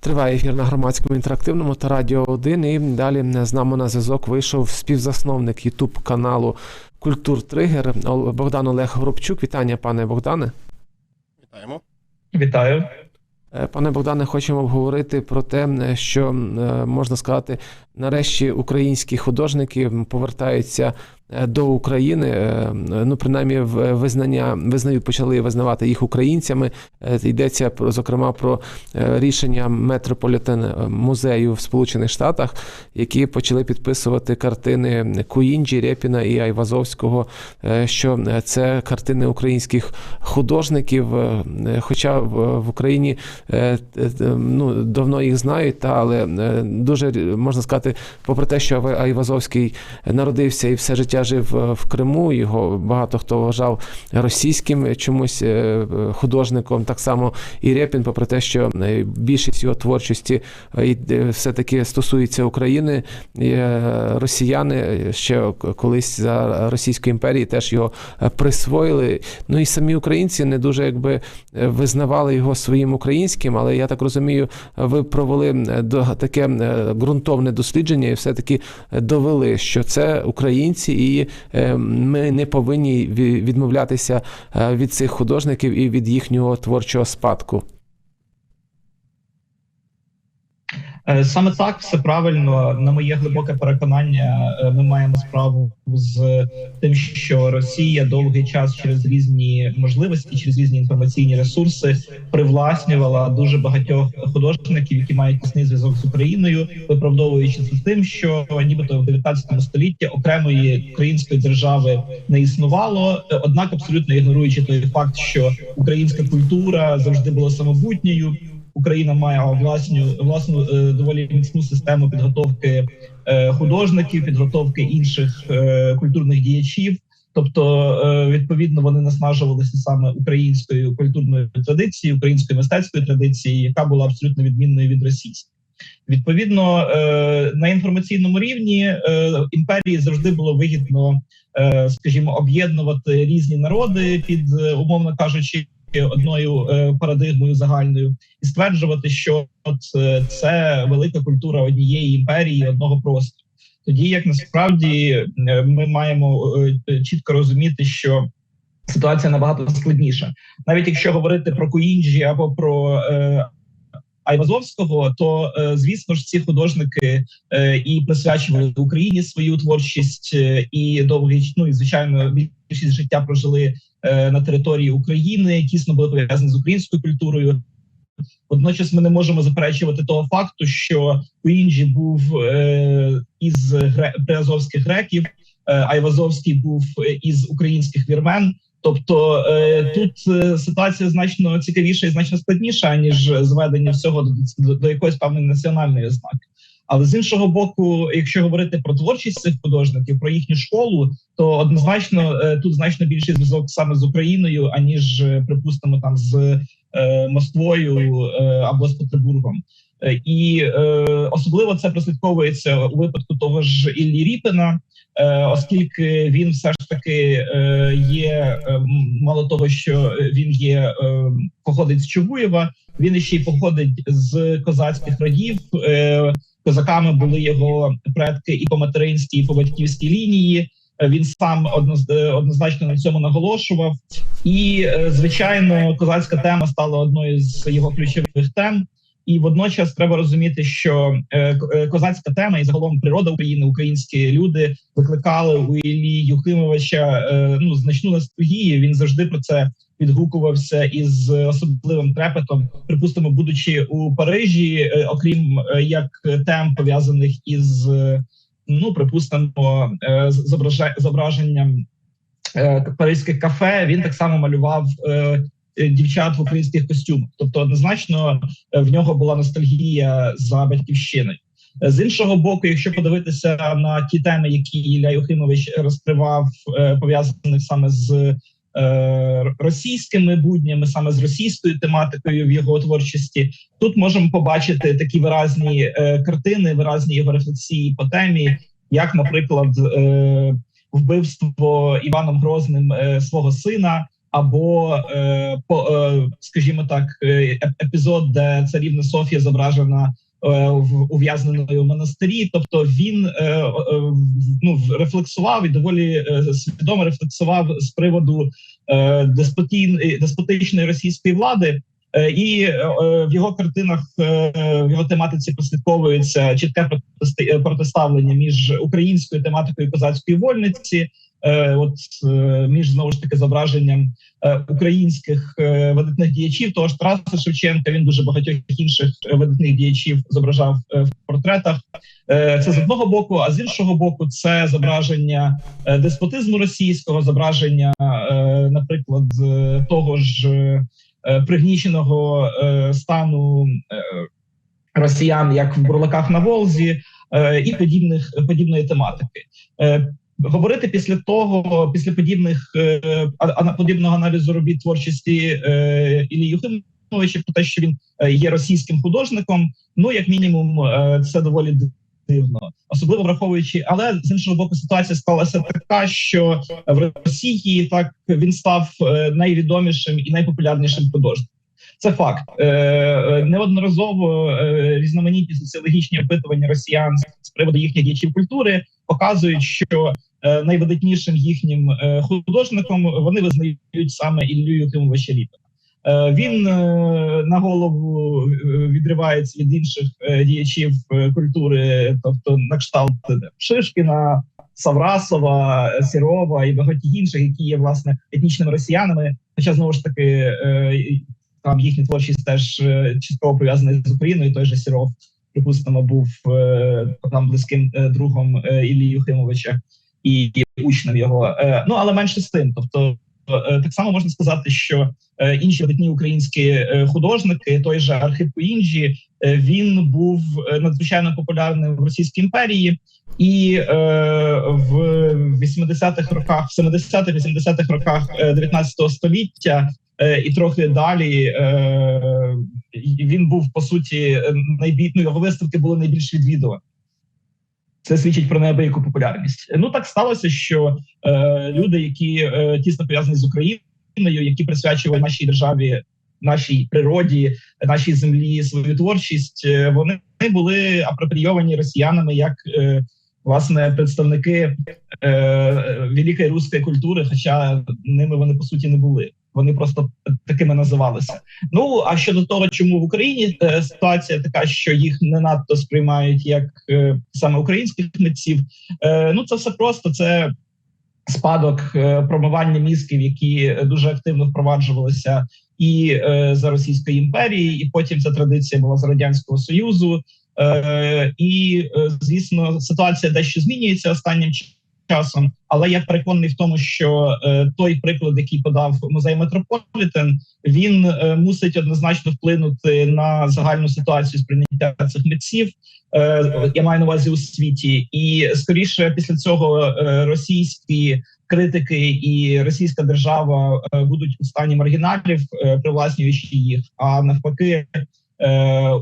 Триває ефір на громадському інтерактивному та радіо 1. І далі з нами на зв'язок вийшов співзасновник Ютуб каналу Культур Тригер Богдан Олег Горобчук. Вітання, пане Богдане. Вітаємо. Вітаю. Е, Пане Богдане, хочемо обговорити про те, е, що е, можна сказати, нарешті українські художники повертаються е, до України. Е, Ну, принаймні, в- визнання визнають, почали визнавати їх українцями. Е, Йдеться про зокрема про е, рішення Метрополітен е, музею в Сполучених Штатах, які почали підписувати картини Куінджі, Рєпіна і Айвазовського, е, що е, це картини українських художників. е, е, Хоча в Україні е, е, ну, давно їх знають, та, але е, дуже можна сказати, попри те, що Ай- Айвазовський народився і все життя жив е, в Криму, його багато хто вважав російським чомусь е, художником. Так само і Рєпін, попри те, що е, більшість його творчості е, е, все-таки стосується України. Росіяни ще колись за Російської імперії теж його присвоїли. Ну і самі українці не дуже якби визнавали його своїм українським, але я так розумію, ви провели таке ґрунтовне дослідження і все-таки е, довели, що це українці, і е, ми не повинні відмовлятися е, від цих художників і від їхнього творчого спадку. Е, Саме так все правильно. На моє глибоке переконання, е, ми маємо справу з тим, що Росія довгий час через різні можливості, через різні інформаційні ресурси привласнювала дуже багатьох художників, які мають тісний зв'язок з Україною, виправдовуючи це тим, що нібито в 19 столітті окремої української держави не існувало е, однак абсолютно ігноруючи той факт, що українська культура завжди була самобутньою. Україна має власну власну е, доволі міцну систему підготовки е, художників, підготовки інших е, культурних діячів. Тобто, відповідно, вони наснажувалися саме українською культурною традицією, українською мистецькою традицією, яка була абсолютно відмінною від російської. Відповідно, на інформаційному рівні імперії завжди було вигідно, скажімо, об'єднувати різні народи під умовно кажучи одною е, парадигмою загальною і стверджувати, що е, це велика культура однієї імперії, одного простору. Тоді як насправді е, ми маємо е, чітко розуміти, що ситуація набагато складніша, навіть якщо говорити про Куінджі або про е, Айвазовського, то е, звісно ж ці художники е, і присвячували Україні свою творчість, е, і довгий ну і звичайно більшість життя прожили е, на території України, тісно були пов'язані з українською культурою. Водночас ми не можемо заперечувати того факту, що Куінджі був е, із гре... приазовських греків, е, Айвазовський був е, із українських вірмен. Тобто е, тут е, ситуація значно цікавіша і значно складніша ніж зведення всього до, до якоїсь певної національної ознаки. Але з іншого боку, якщо говорити про творчість цих художників, про їхню школу, то однозначно е, тут значно більший зв'язок саме з Україною, аніж е, припустимо там з е, Москвою або з Петербургом. І е, особливо це прослідковується у випадку того ж Іллі Ріпина, е, оскільки він все ж таки е, є мало того, що він є е, походить з Чугуєва, він ще й походить з козацьких родів. Е, козаками були його предки і по материнській, і по батьківській лінії. Е, Він сам е, однозначно на цьому наголошував, і е, звичайно, козацька тема стала одною з його ключових тем. І водночас треба розуміти, що козацька тема і загалом природа України, українські люди викликали у Іллі Юхимовича ну значну ностальгію. Він завжди про це відгукувався із особливим трепетом. Припустимо, будучи у Парижі, е, окрім е, як тем пов'язаних із е, ну припустимо зображенням паризьких кафе, він так само малював. Дівчат в українських костюмах, тобто однозначно в нього була ностальгія за батьківщиною. З іншого боку, якщо подивитися на ті теми, які Ілля Юхимович розкривав, пов'язаних саме з російськими буднями, саме з російською тематикою в його творчості, тут можемо побачити такі виразні е, картини, виразні його рефлексії по темі, як, наприклад, е, вбивство Іваном Грозним е, свого сина. або, е, е, скажімо так, е, епізод, де царівна Софія зображена е, в ув'язненою монастирі. Тобто він е, е, ну, рефлексував і доволі е, свідомо рефлексував з приводу е, деспотичної російської влади. Е, І е, в його картинах е, в його тематиці прослідковується чітке е, протиставлення між українською тематикою козацької вольниці, е, от е, між знову ж таки зображенням е, українських е, видатних діячів. Того ж Тараса Шевченка він дуже багатьох інших е, видатних діячів зображав е, в портретах. Е, Це з одного боку, а з іншого боку, це зображення е, деспотизму російського, зображення, е, наприклад, е, того ж е, е, пригніченого е, стану е, росіян, як в бурлаках на Волзі, е, і подібних подібної тематики. Говорити після того, після подібних е, а- подібного аналізу робіт творчості е, Іллі Юхимовича про те, що він е, є російським художником. Ну як мінімум, е, це доволі дивно, особливо враховуючи, але з іншого боку, ситуація склалася така, що в Росії так він став найвідомішим і найпопулярнішим художником. Це факт. Е, е, неодноразово е, різноманітні соціологічні опитування росіян з приводу їхніх діячів культури показують, що е, найвидатнішим їхнім е, художником вони визнають саме Іллю Юхимовича Ліпина. Е, Він е, на голову відривається від інших діячів культури, тобто на кшталт Шишкіна, Саврасова, Сірова і багато інших, які є власне етнічними росіянами. Хоча знову ж таки там їхня творчість теж е, частково пов'язана з Україною. Той же Сіров, припустимо, був е, там близьким е, другом Іллі Юхимовича і учнем його. Ну але менше з тим, тобто. Так само можна сказати, що інші видатні українські художники, той же Архип Інжі, е, він був надзвичайно популярним в Російській імперії, і в 80-х роках, в 70-х-80-х роках е, 19 століття, і трохи далі е, він був по суті найбільш ну, його виставки були найбільш відвідувані. Це свідчить про неабияку популярність. Ну так сталося, що е, люди, які е, тісно пов'язані з Україною, які присвячували нашій державі, нашій природі, нашій землі свою творчість, е, вони були апропрійовані росіянами як е, власне представники е, великої руської культури, хоча ними вони по суті не були. Вони просто такими називалися. Ну а щодо того, чому в Україні е, ситуація така, що їх не надто сприймають як е, саме українських митців, е, ну це все просто це спадок промивання мізків, які дуже активно впроваджувалися і за Російської імперії, і потім ця традиція була за радянського союзу. І звісно, ситуація дещо змінюється останнім часом, але я переконаний в тому, що е, той приклад, який подав музей Метрополітен, він е, мусить однозначно вплинути на загальну ситуацію сприйняття цих митців. Е, я маю на увазі у світі, і скоріше після цього е, російські критики і російська держава е, будуть у стані маргіналів, е, привласнюючи їх. А навпаки,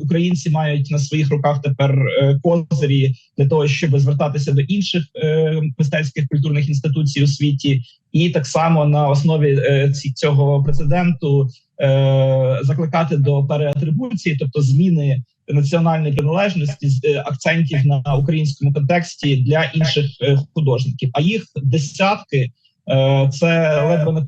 українці мають на своїх руках тепер е, козирі для того, щоб звертатися до інших е, мистецьких культурних інституцій у світі, і так само на основі е, цього прецеденту е, закликати до переатрибуції, тобто зміни національної приналежності з е, акцентів на українському контексті для інших е, художників. А їх десятки е, це ледве не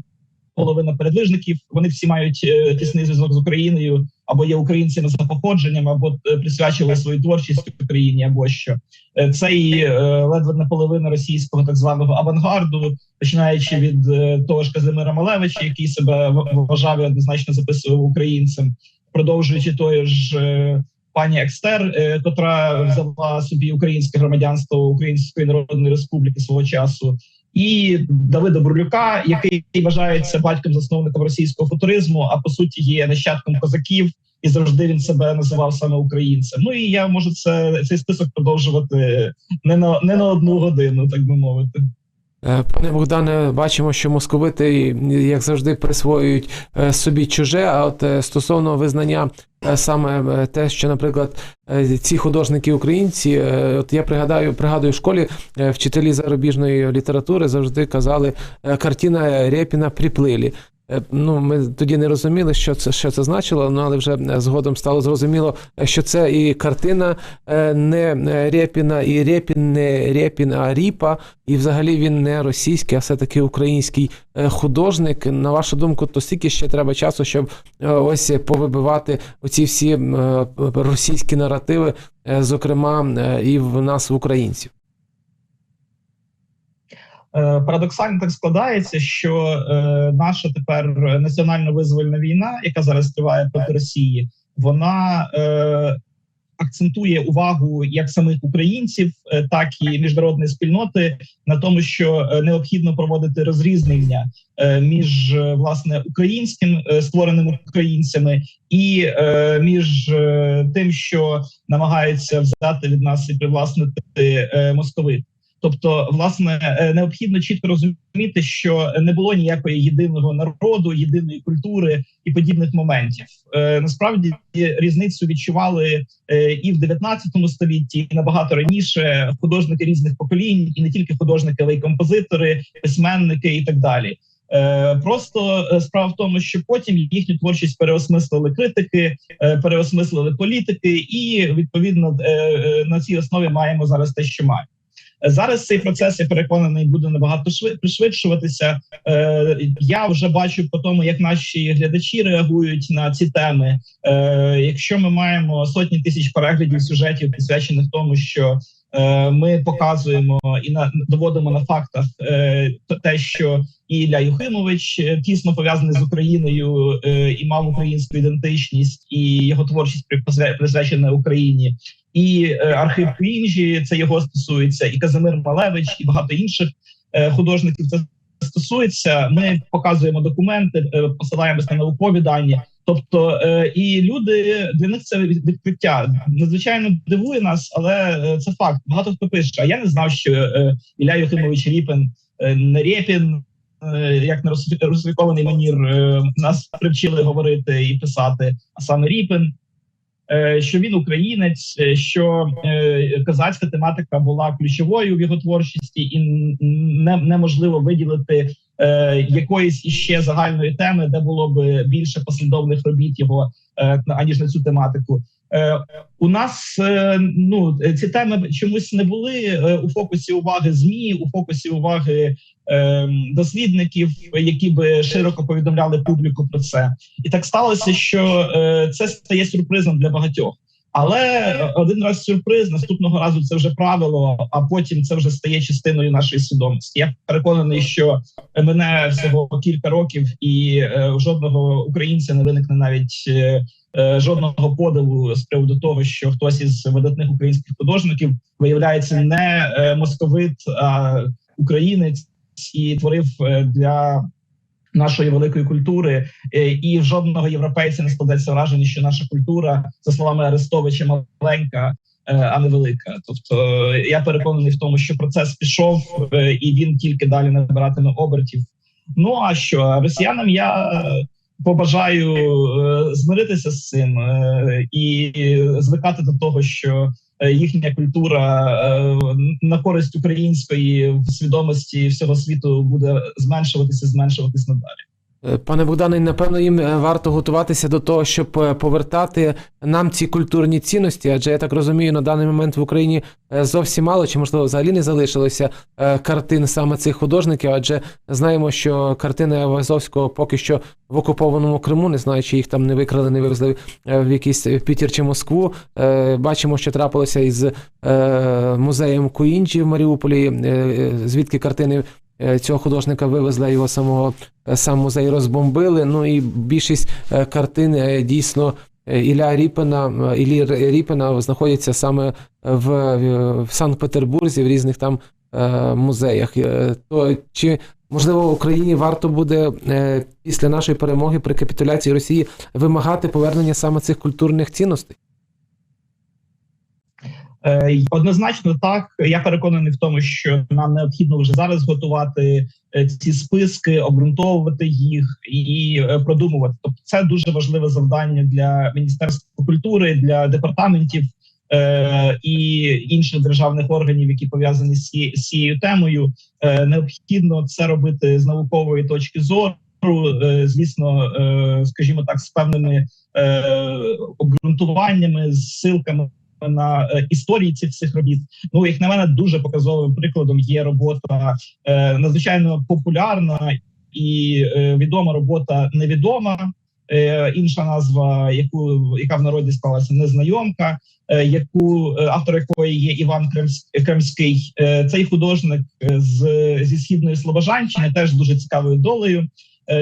половина передвижників. Вони всі мають е, тісний зв'язок з Україною або є українцями за походженням, або е, присвячували свою творчість Україні, або що Е, це і ледве не половина російського так званого авангарду, починаючи від того ж Казимира Малевича, який себе вважав і однозначно записував українцем, продовжуючи тою ж. Пані Екстер, котра взяла собі українське громадянство Української Народної Республіки свого часу, і Давида Бурлюка, який вважається батьком засновником російського футуризму, а по суті є нащадком козаків, і завжди він себе називав саме українцем. Ну і я можу це цей список продовжувати не на не на одну годину, так би мовити. Е, Пане Богдане, бачимо, що московити, як завжди, присвоюють е, собі чуже. А от е, стосовно визнання саме те, що, наприклад, ці художники українці, от я пригадаю, пригадую в школі вчителі зарубіжної літератури завжди казали картина Рєпіна приплилі. Е, Ну, ми тоді не розуміли, що це що це значило, ну але вже е, згодом стало зрозуміло, е, що це і картина не Рєпіна, і Рєпін не Рєпін, а Ріпа. І взагалі він не російський, а все-таки український художник. На вашу думку, то стільки ще треба часу, щоб ось повибивати оці всі російські наративи, зокрема і в нас, в українців. Е, Парадоксально так складається, що е, наша тепер національно-визвольна війна, яка зараз триває проти Росії, вона е, акцентує увагу як самих українців, так і міжнародної спільноти на тому, що необхідно проводити розрізнення між власне українським створеним українцями і між тим, що намагаються взяти від нас і привласнити е, московит. Тобто, власне, е, необхідно чітко розуміти, що не було ніякої єдиного народу, єдиної культури і подібних моментів. Е, Насправді різницю відчували е, і в 19 столітті, і набагато раніше художники різних поколінь, і не тільки художники, але й композитори, письменники і так далі. Просто справа в тому, що потім їхню творчість переосмислили критики, переосмислили політики, і відповідно на цій основі маємо зараз те, що маємо. Зараз цей процес я переконаний буде набагато шви- пришвидшуватися. Е, я вже бачу по тому, як наші глядачі реагують на ці теми. Е, якщо ми маємо сотні тисяч переглядів сюжетів, присвячених тому, що е, ми показуємо і на доводимо на фактах те, що Ілля Юхимович тісно пов'язаний з Україною і мав українську ідентичність, і його творчість присвячена Україні і е, архив Крінжі, це його стосується, і Казимир Малевич, і багато інших е, художників. Це стосується. Ми показуємо документи, е, посилаємось на наукові дані. Тобто і люди для них це від- відкриття надзвичайно дивує нас, але це факт. Багато хто пише. А я не знав, що Ілля Юхимович Ріпин е, не Рєпін, як на рус- русифікований манір нас привчили говорити і писати, а саме Ріпин е, що він українець, е, що е, козацька тематика була ключовою в його творчості, і не, неможливо виділити е, якоїсь іще загальної теми, де було б більше послідовних робіт його е, аніж на цю тематику. Е, у нас е, ну ці теми чомусь не були е, у фокусі уваги змі, у фокусі уваги дослідників, які би широко повідомляли публіку про це. І так сталося, що це стає сюрпризом для багатьох. Але один раз сюрприз, наступного разу це вже правило, а потім це вже стає частиною нашої свідомості. Я переконаний, що мене всього кілька років, і жодного українця не виникне навіть жодного подиву з приводу того, що хтось із видатних українських художників виявляється не е, московит, а українець і творив е, для нашої великої культури, Е, і в жодного європейця не складеться враження, що наша культура, за словами Арестовича, маленька, е, а не велика. Тобто е, я переконаний в тому, що процес пішов, е, і він тільки далі набиратиме обертів. Ну а що росіянам я е, побажаю е, змиритися з цим е, і звикати до того, що е, їхня культура на користь української в свідомості всього світу буде зменшуватися, зменшуватись надалі. Е, Пане Богдане, напевно, їм е, варто готуватися до того, щоб е, повертати нам ці культурні цінності, адже я так розумію, на даний момент в Україні зовсім мало чи можливо взагалі не залишилося картин саме цих художників, адже знаємо, що картини Айвазовського поки що в окупованому Криму, не знаю, чи їх там не викрали, не вивезли в якийсь Пітер чи Москву. Бачимо, що трапилося із музеєм Куінджі в Маріуполі, звідки картини цього художника вивезли його самого е, сам музей розбомбили. Ну і більшість е, картин е, дійсно е, Ілля Ріпина, е, Іллі Ріпина знаходяться саме в, в Санкт-Петербурзі, в різних там е, музеях. Е, То чи можливо Україні варто буде е, після нашої перемоги при капітуляції Росії вимагати повернення саме цих культурних цінностей? Е, Однозначно так. Я переконаний в тому, що нам необхідно вже зараз готувати е, ці списки, обґрунтовувати їх і е, продумувати. Тобто, це дуже важливе завдання для міністерства культури, для департаментів е, і інших державних органів, які пов'язані з ці- з цією темою. Е, Необхідно це робити з наукової точки зору. звісно, скажімо так, з певними обґрунтуваннями, з силками на е, історії цих всіх робіт. Ну, як на мене, дуже показовим прикладом є робота е, надзвичайно популярна і е, відома робота невідома. Інша назва, яку яка в народі склалася незнайомка, яку автор якої є Іван Кремс- Кремський. Цей художник з зі східної Слобожанщини, теж дуже цікавою долею.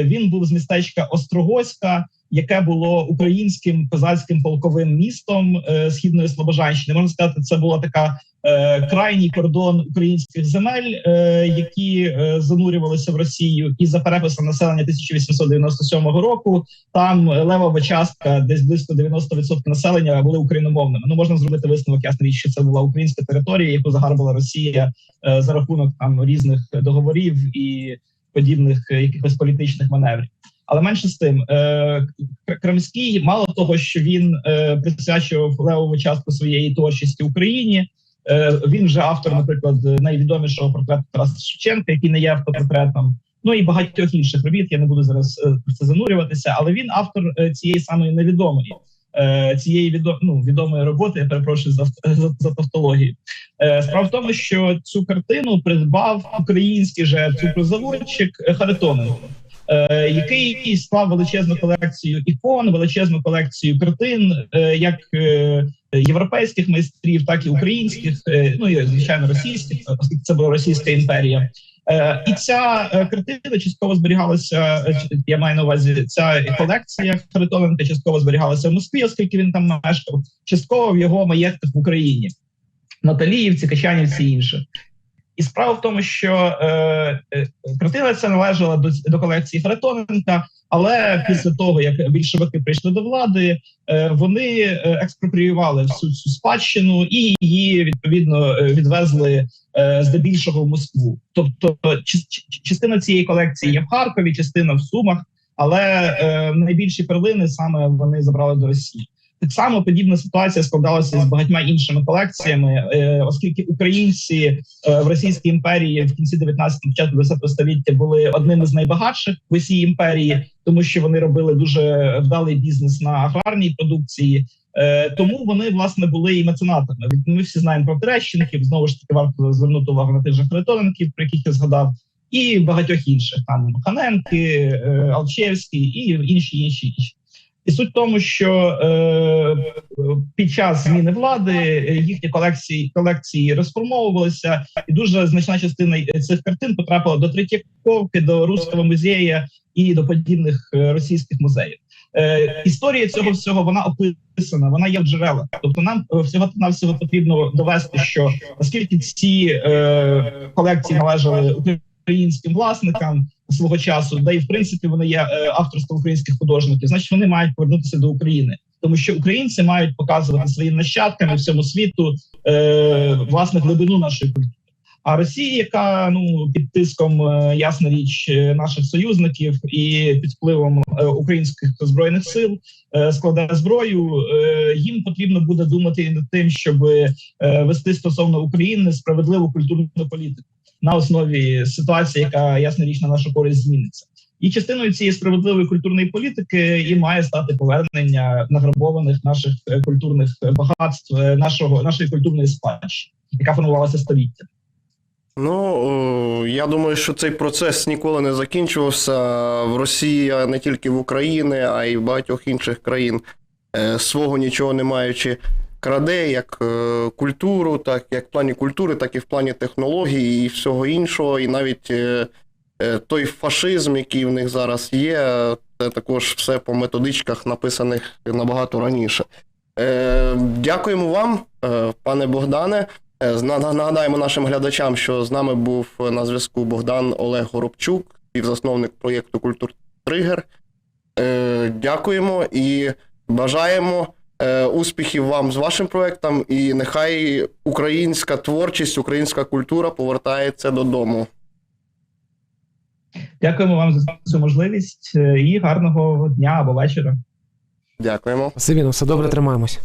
Він був з містечка Острогоська, яке було українським козацьким полковим містом е, східної Слобожанщини. Можна сказати, це була така е, крайній кордон українських земель, е, які занурювалися в Росію, і за переписом населення 1897 року там левова частка, десь близько 90% населення були україномовними. Ну можна зробити висновок, ясна річ, що це була українська територія, яку загарбала Росія за рахунок там різних договорів і подібних якихось політичних маневрів. Але менше з тим, е, Кр- Кремський, мало того, що він е, присвячував левову частку своєї творчості Україні. Е, він вже автор, наприклад, найвідомішого портрету Тараса Шевченка, який не є автопортретом. Ну і багатьох інших робіт. Я не буду зараз про це занурюватися, але він автор цієї самої невідомої. Цієї відо, ну, відомої роботи, я перепрошую за, за, за тавтологію. Справа в тому, що цю картину придбав український же цукрозаводчик Харитоненко, який склав величезну колекцію ікон, величезну колекцію картин, е, як е, європейських майстрів, так і українських, е, ну і звичайно російських, оскільки це була Російська імперія. Е, І ця е, картина частково зберігалася. е, Я маю на увазі ця колекція Харитоненка частково зберігалася в Москві, оскільки він там мешкав, частково в його маєтках в Україні, Наталіївці, Качанівці і інше. І справа в тому, що е, е, картина ця належала до, до колекції Харитоненка, але після того, як більшовики прийшли до влади, е, вони е, експропріювали всю цю спадщину і її відповідно е, відвезли е, здебільшого в Москву. Тобто, частина цієї колекції є в Харкові, частина в Сумах, але е, найбільші перлини саме вони забрали до Росії. Так само подібна ситуація складалася з багатьма іншими колекціями, е, оскільки українці е, в Російській імперії в кінці 19 початку 20 століття були одними з найбагатших в усій імперії, тому що вони робили дуже вдалий бізнес на аграрній продукції. Е, Тому вони власне були і меценатами. Ми всі знаємо про Терещенків. Знову ж таки, варто звернути увагу на тих же Харитоненків, про яких я згадав, і багатьох інших там Ханенки, Алчевський і інші інші інші. І суть в тому, що е, під час зміни влади е, їхні колекції колекції розформовувалися, і дуже значна частина цих картин потрапила до Третьяковки, до Руського музею і до подібних е, російських музеїв. Е, історія цього всього вона описана, вона є в джерелах. Тобто, нам е, всього навсього потрібно довести, що оскільки ці е, колекції належали українським власникам свого часу, да і в принципі вони є е, авторством українських художників, значить вони мають повернутися до України, тому що українці мають показувати своїм нащадкам і всьому світу е, власне глибину нашої культури. А Росія, яка ну під тиском е, ясна річ е, наших союзників і під впливом українських збройних сил складе зброю, їм потрібно буде думати над тим, щоб вести стосовно України справедливу культурну політику на основі ситуації, яка ясна річ на нашу користь зміниться. І частиною цієї справедливої культурної політики і має стати повернення награбованих наших е, культурних багатств, е, нашого нашої культурної спадщини, яка формувалася століття. Ну, я думаю, що цей процес ніколи не закінчувався в Росії, не тільки в Україні, а й в багатьох інших країн. Е, Свого нічого не маючи, краде як е, культуру, так як в плані культури, так і в плані технологій і всього іншого. І навіть е, е, той фашизм, який в них зараз є, це також все по методичках, написаних набагато раніше. Дякуємо вам, пане Богдане. Нагадаємо нашим глядачам, що з нами був на зв'язку Богдан Олег Горобчук, співзасновник проєкту Культур Тригер. Дякуємо і бажаємо успіхів вам з вашим проектом, І нехай українська творчість, українська культура повертається додому. Дякуємо вам за цю можливість е, і гарного дня або вечора. Дякуємо. Ну все добре, тримаємось.